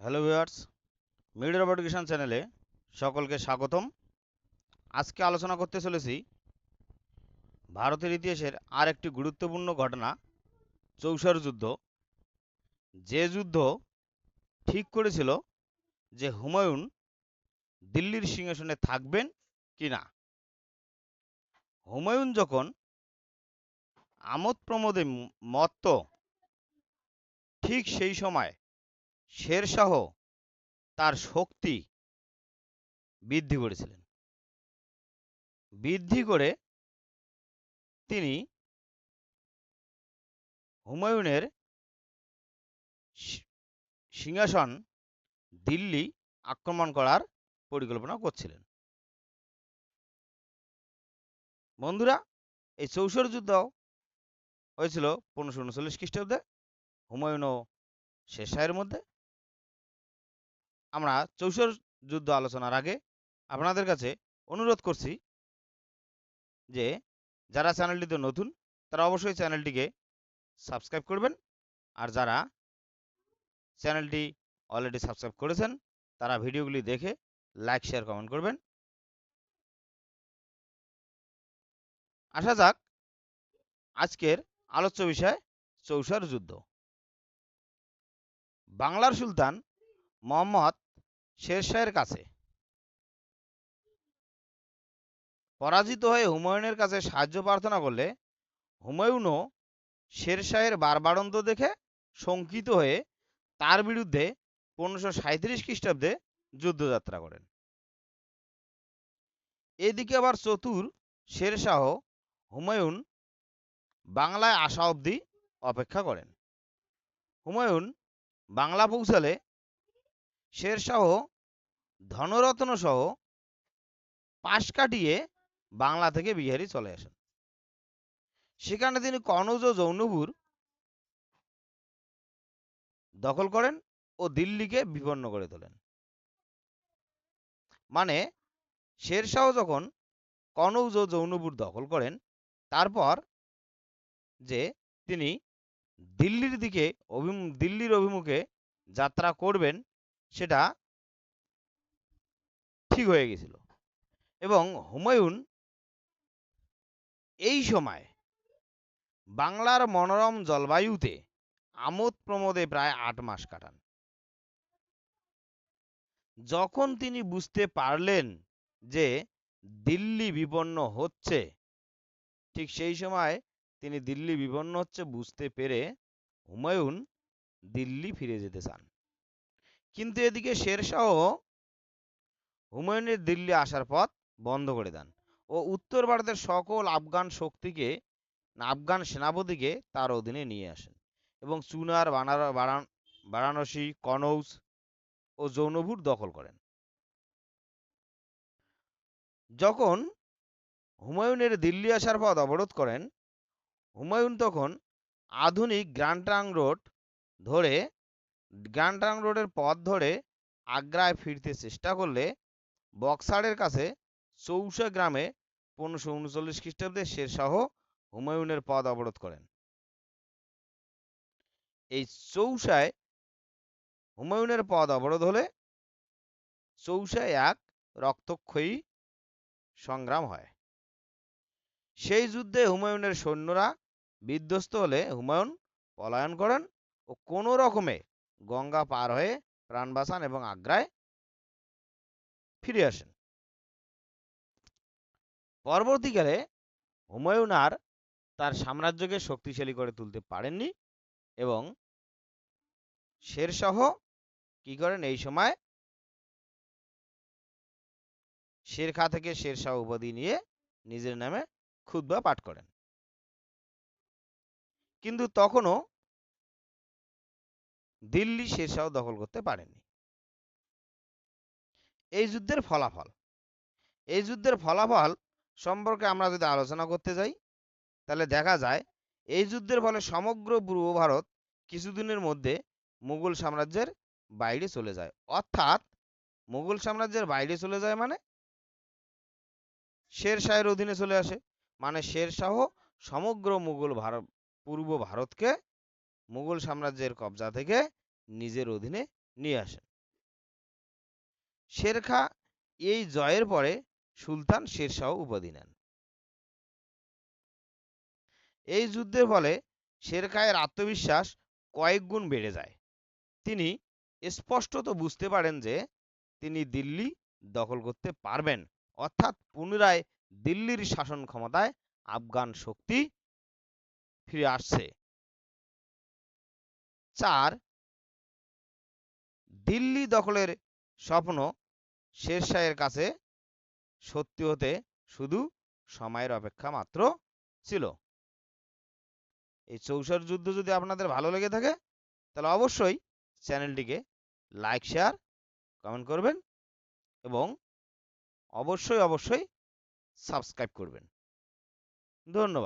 Hello viewers, media রোবটিকেশন চ্যানেলে সকলকে স্বাগতম। আজকে আলোচনা করতে চলেছি ভারতের ইতিহাসের আর একটি গুরুত্বপূর্ণ ঘটনা, চৌসার যুদ্ধ। যে যুদ্ধ ঠিক করেছিল যে হুমায়ুন দিল্লির সিংহাসনে থাকবেন কি না। হুমায়ুন যখন আমোদ প্রমোদে মত্ত, ঠিক সেই সময় শেরশাহ তার শক্তি বৃদ্ধি করেছিলেন। বৃদ্ধি করে তিনি হুমায়ুনের সিংহাসন দিল্লি আক্রমণ করার পরিকল্পনা করছিলেন। বন্ধুরা, এই চৌসর যুদ্ধ হয়েছিল পনেরোশো উনচল্লিশ খ্রিস্টাব্দে, হুমায়ুন ও শেরশাহের মধ্যে। আমরা চৌসর যুদ্ধ আলোচনার আগে আপনাদের কাছে অনুরোধ করছি যে যারা চ্যানেলটিতে নতুন, তারা অবশ্যই চ্যানেলটিকে সাবস্ক্রাইব করবেন। আর যারা চ্যানেলটি অলরেডি সাবস্ক্রাইব করেছেন, তারা ভিডিওগুলি দেখে লাইক, শেয়ার, কমেন্ট করবেন। আসা যাক আজকের আলোচ্য বিষয় চৌসার যুদ্ধ। বাংলার সুলতান মোহাম্মদ শেরশাহের কাছে। পরাজিত হয়ে হুমায়ুনের কাছে সাহায্য প্রার্থনা করলে হুমায়ুনও শেরশাহের বারবারন্ত দেখে শঙ্কিত হয়ে তার বিরুদ্ধে পনেরোশো সাঁত্রিশ খ্রিস্টাব্দে যুদ্ধযাত্রা করেন। এদিকে আবার চতুর শেরশাহ হুমায়ুন বাংলায় আসা অবধি অপেক্ষা করেন। হুমায়ুন বাংলা পৌঁছালে শেরশাহ ধনরত্ন সহ পাশ কাটিয়ে বাংলা থেকে বিহারি চলে আসেন। সেখানে তিনি কনৌজ ও জৌনপুর দখল করেন ও দিল্লিকে বিপন্ন করে তোলেন। মানে শেরশাহ যখন কনৌজ ও জৌনপুর দখল করেন, তারপর যে তিনি দিল্লির দিকে দিল্লির অভিমুখে যাত্রা করবেন সেটা ঠিক হয়ে গেছিল। এবং হুমায়ুন এই সময় বাংলার মনোরম জলবায়ুতে আমোদ প্রমোদে প্রায় আট মাস কাটান। যখন তিনি বুঝতে পারলেন যে দিল্লি বিপন্ন হচ্ছে, ঠিক সেই সময় তিনি দিল্লি বিপন্ন হচ্ছে বুঝতে পেরে হুমায়ুন দিল্লি ফিরে যেতে চান। কিন্তু এদিকে শেরশাহ হুমায়ুনের দিল্লি আসার পথ বন্ধ করে দেন ও উত্তর ভারতের সকল আফগান শক্তিকে, আফগান সেনাপতিকে তার অধীনে নিয়ে আসেন এবং চুনার বারাণসী, কনৌজ ও জৌনপুর দখল করেন। যখন হুমায়ুনের দিল্লি আসার পথ অবরোধ করেন, হুমায়ুন তখন আধুনিক গ্রান্টাং রোড ধরে গ্রান্টাং রোডের পথ ধরে আগ্রায় ফিরতে চেষ্টা করলে বক্সারের কাছে চৌসা গ্রামে পনেরোশো উনচল্লিশ খ্রিস্টাব্দে শেরশাহ হুমায়ুনের পথ অবরোধ করেন। এই চৌসায় হুমায়ুনের পথ অবরোধ হলে চৌসায় এক রক্তক্ষয়ী সংগ্রাম হয়। সেই যুদ্ধে হুমায়ুনের সৈন্যরা বিধ্বস্ত হলে হুমায়ুন পলায়ন করেন ও কোনো রকমে গঙ্গা পার হয়ে প্রাণ বাঁচান এবং আগ্রায় ফিরে আসেন। পরবর্তীকালে হুমায়ুন আর তার সাম্রাজ্যকে শক্তিশালী করে তুলতে পারেননি এবং শেরশাহ কি করেন? এই সময় শেরখা থেকে শেরশাহ উপাধি নিয়ে নিজের নামে খুতবা পাঠ করেন। কিন্তু তখনও দিল্লি শেরশাহ দখল করতে পারেননি। এই যুদ্ধের ফলাফল। এই যুদ্ধের ফলাফল সম্পর্কে আমরা যদি আলোচনা করতে যাই, তাহলে দেখা যায় এই যুদ্ধের ফলে সমগ্র পূর্ব ভারত কিছুদিনের মধ্যে মুঘল সাম্রাজ্যের বাইরে চলে যায়। অর্থাৎ মুঘল সাম্রাজ্যের বাইরে চলে যায় মানে শের শাহের অধীনে চলে আসে। মানে শের শাহ সমগ্র মুঘল ভারত পূর্ব ভারতকে মুঘল সাম্রাজ্যের কবজা থেকে নিজের অধীনে নিয়ে আসেন। শেরখা এই জয়ের পরে সুলতান শেরশাহ উপাধি নেন। এই যুদ্ধের ফলে শেরখায়ের আত্মবিশ্বাস কয়েক গুণ বেড়ে যায়। তিনি স্পষ্টত বুঝতে পারেন যে তিনি দিল্লি দখল করতে পারবেন, অর্থাৎ পুনরায় দিল্লির শাসন ক্ষমতায় আফগান শক্তি ফিরে আসছে। চার দিল্লি দখলের স্বপ্ন শেরশাহের কাছে সত্যি হতে শুধু সময়ের অপেক্ষা মাত্র ছিল। এই চৌসার যুদ্ধ যদি আপনাদের ভালো লেগে থাকে, তাহলে অবশ্যই চ্যানেলটিকে লাইক, শেয়ার, কমেন্ট করবেন এবং অবশ্যই অবশ্যই সাবস্ক্রাইব করবেন। ধন্যবাদ।